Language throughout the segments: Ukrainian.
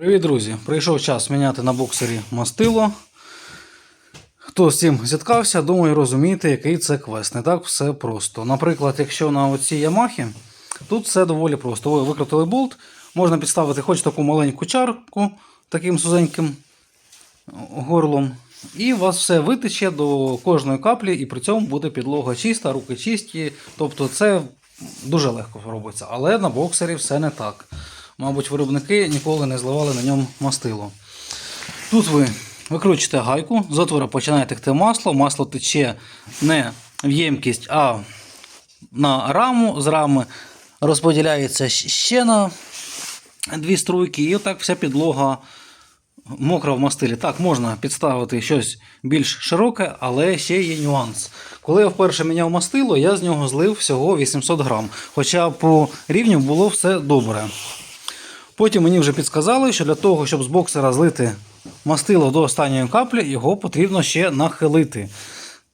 Привіт, друзі! Прийшов час міняти на боксері мастило. Хто з цим зіткався, думаю, розумієте, який це квест. Не так все просто. Наприклад, якщо на оцій Ямахі, тут все доволі просто. Ви викрутили болт, можна підставити хоч таку маленьку чарку таким сузеньким горлом. І у вас все витече до кожної каплі, і при цьому буде підлога чиста, руки чисті. Тобто це дуже легко робиться. Але на боксері все не так. Мабуть, виробники ніколи не зливали на ньому мастило. Тут ви викручуєте гайку, з отвора починає текти масло. Масло тече не в ємкість, а на раму. З рами розподіляється ще на дві струйки, і отак вся підлога мокра в мастилі. Так, можна підставити щось більш широке, але ще є нюанс. Коли я вперше міняв мастило, я з нього злив всього 800 грам. Хоча по рівню було все добре. Потім мені вже підсказали, що для того, щоб з боксера злити мастило до останньої каплі, його потрібно ще нахилити.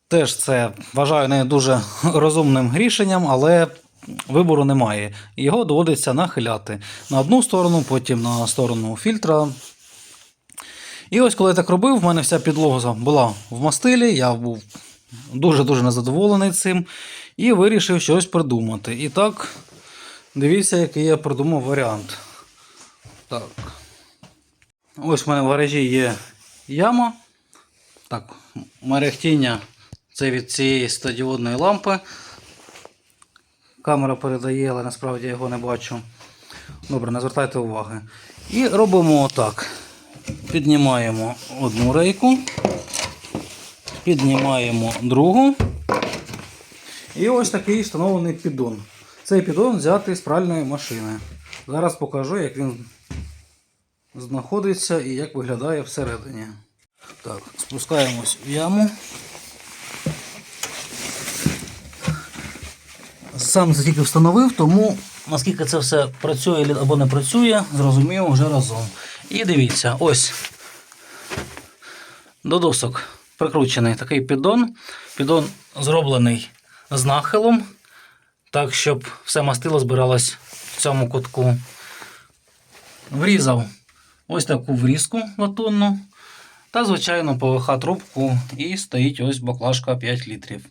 Теж це вважаю не дуже розумним рішенням, але вибору немає. Його доводиться нахиляти на одну сторону, потім на сторону фільтра. І ось коли я так робив, в мене вся підлога була в мастилі, я був дуже-дуже незадоволений цим і вирішив щось придумати. І так, дивіться, який я придумав варіант. Так. Ось в мене в гаражі є яма. Так, мерехтіння це від цієї стадіодної лампи. Камера передає, але насправді я його не бачу. Добре, не звертайте уваги. І робимо отак. Піднімаємо одну рейку, піднімаємо другу. І ось такий встановлений піддон. Цей піддон взятий з пральної машини. Зараз покажу, як він знаходиться і як виглядає всередині. Так, спускаємось в яму. Сам це тільки встановив, тому наскільки це все працює або не працює, зрозуміємо вже разом. І дивіться, ось до досок прикручений такий піддон. Піддон зроблений з нахилом, так, щоб все мастило збиралось в цьому кутку. Врізав ось таку врізку латунну та, звичайно, ПВХ трубку і стоїть ось баклажка 5 літрів.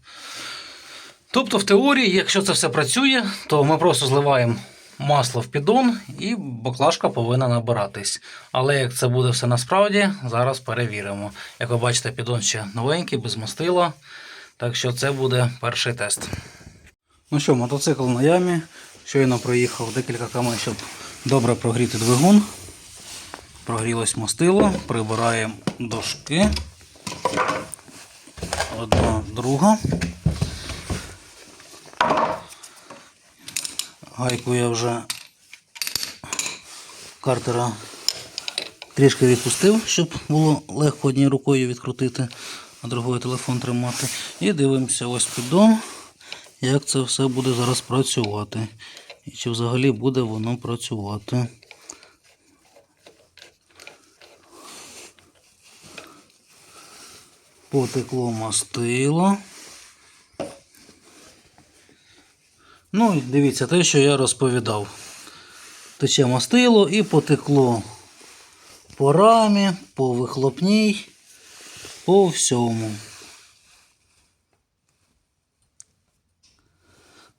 Тобто, в теорії, якщо це все працює, то ми просто зливаємо масло в піддон і баклажка повинна набиратись. Але як це буде все насправді, зараз перевіримо. Як ви бачите, піддон ще новенький, без мастила. Так що це буде перший тест. Ну що, мотоцикл на ямі. Щойно проїхав декілька км, щоб добре прогріти двигун. Прогрілось мастило, прибираємо дошки. Одна, друга. Гайку я вже картера трішки відпустив, щоб було легко однією рукою відкрутити, а другою телефон тримати. І дивимося ось піддон, як це все буде зараз працювати. І чи взагалі буде воно працювати. Потекло мастило. Ну, і дивіться, те, що я розповідав. Тече мастило і потекло по рамі, по вихлопній, по всьому.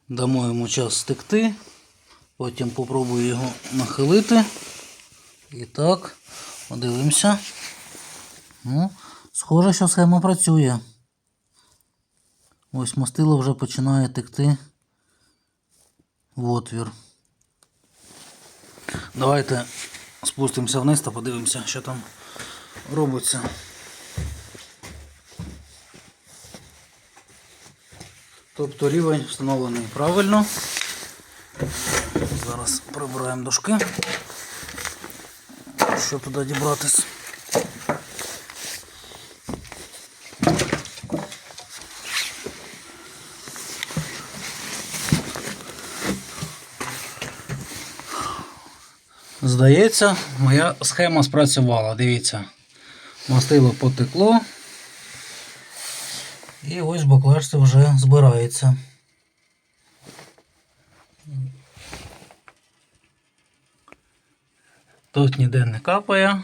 Дамо йому час стекти, потім попробую його нахилити. І так, подивимося. Ну, схоже, що схема працює. Ось мастило вже починає текти в отвір. Давайте спустимося вниз та подивимося, що там робиться. Тобто рівень встановлений правильно. Зараз прибираємо дошки, щоб туди дібратись. Здається, моя схема спрацювала. Дивіться, мастило потекло. І ось баклажці вже збирається. Тут ніде не капає.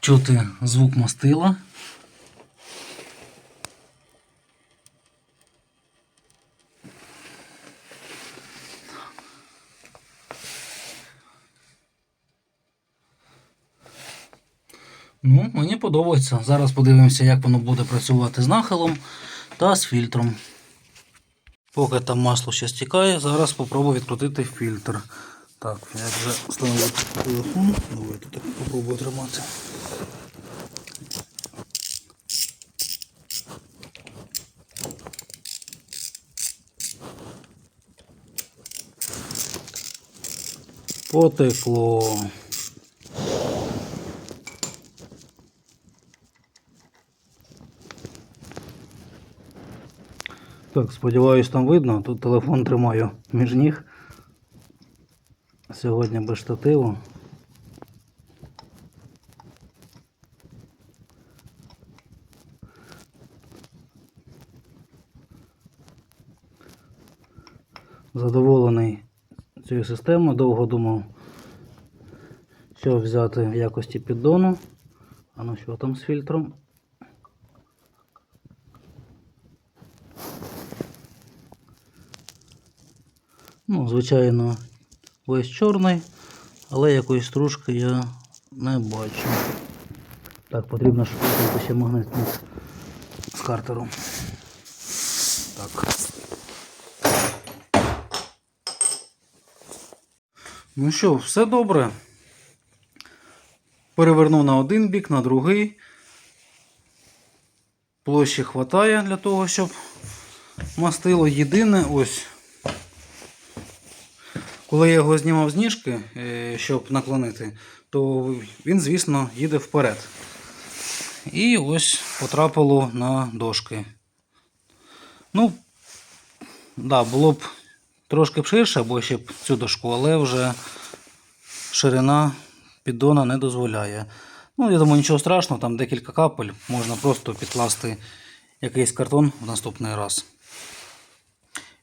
Чути звук мастила. Ну, мені подобається. Зараз подивимося, як воно буде працювати з нахилом та з фільтром. Поки там масло ще стікає, зараз спробую відкрутити фільтр. Так, я вже встановив телефон. Давайте так попробую тримати. Потекло. Так, сподіваюсь, там видно. Тут телефон тримаю між ніг. Сьогодні без штативу. Задоволений цією системою, довго думав, що взяти в якості піддону. А ну що там з фільтром? Ну, звичайно, весь чорний, але якоїсь стружки я не бачу. Так, потрібно шукати ще магнитник з картером. Так. Ну що, все добре. Перевернув на один бік, на другий. Площі хватає для того, щоб мастило. Єдине ось. Коли я його знімав з ніжки, е, щоб наклонити, то він, звісно, їде вперед. І ось потрапило на дошки. Ну, да, було б трошки б ширше, або ще б цю дошку, але вже ширина піддона не дозволяє. Ну, я думаю, нічого страшного, там декілька капель, можна просто підкласти якийсь картон в наступний раз.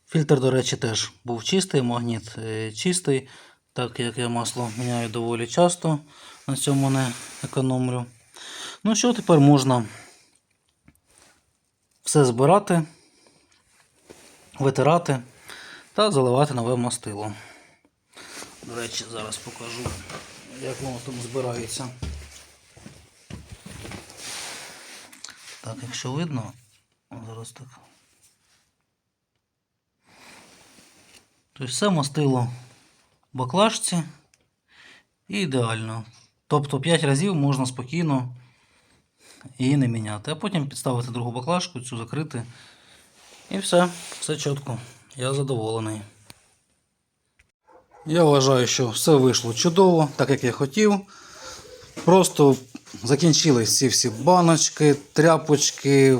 Фільтр, до речі, теж був чистий, магніт е, чистий, так як я масло міняю доволі часто, на цьому не економлю. Ну що, тепер можна все збирати, витирати та заливати нове мастило. До речі, зараз покажу, як воно там збирається. Так, якщо видно, зараз так. Тобто все мастило в баклажці і ідеально. Тобто 5 разів можна спокійно її не міняти. А потім підставити другу баклажку, цю закрити. І все, все чітко. Я задоволений. Я вважаю, що все вийшло чудово, так як я хотів. Просто закінчились ці всі баночки, тряпочки,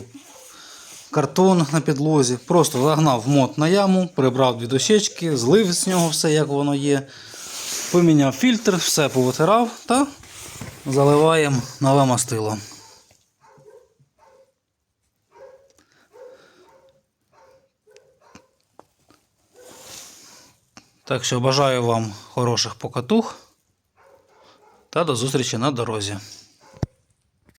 картон на підлозі. Просто загнав мод на яму, прибрав дві дощечки, злив з нього все, як воно є. Поміняв фільтр, все повитирав та заливаємо нове мастило. Так що бажаю вам хороших покатух та до зустрічі на дорозі.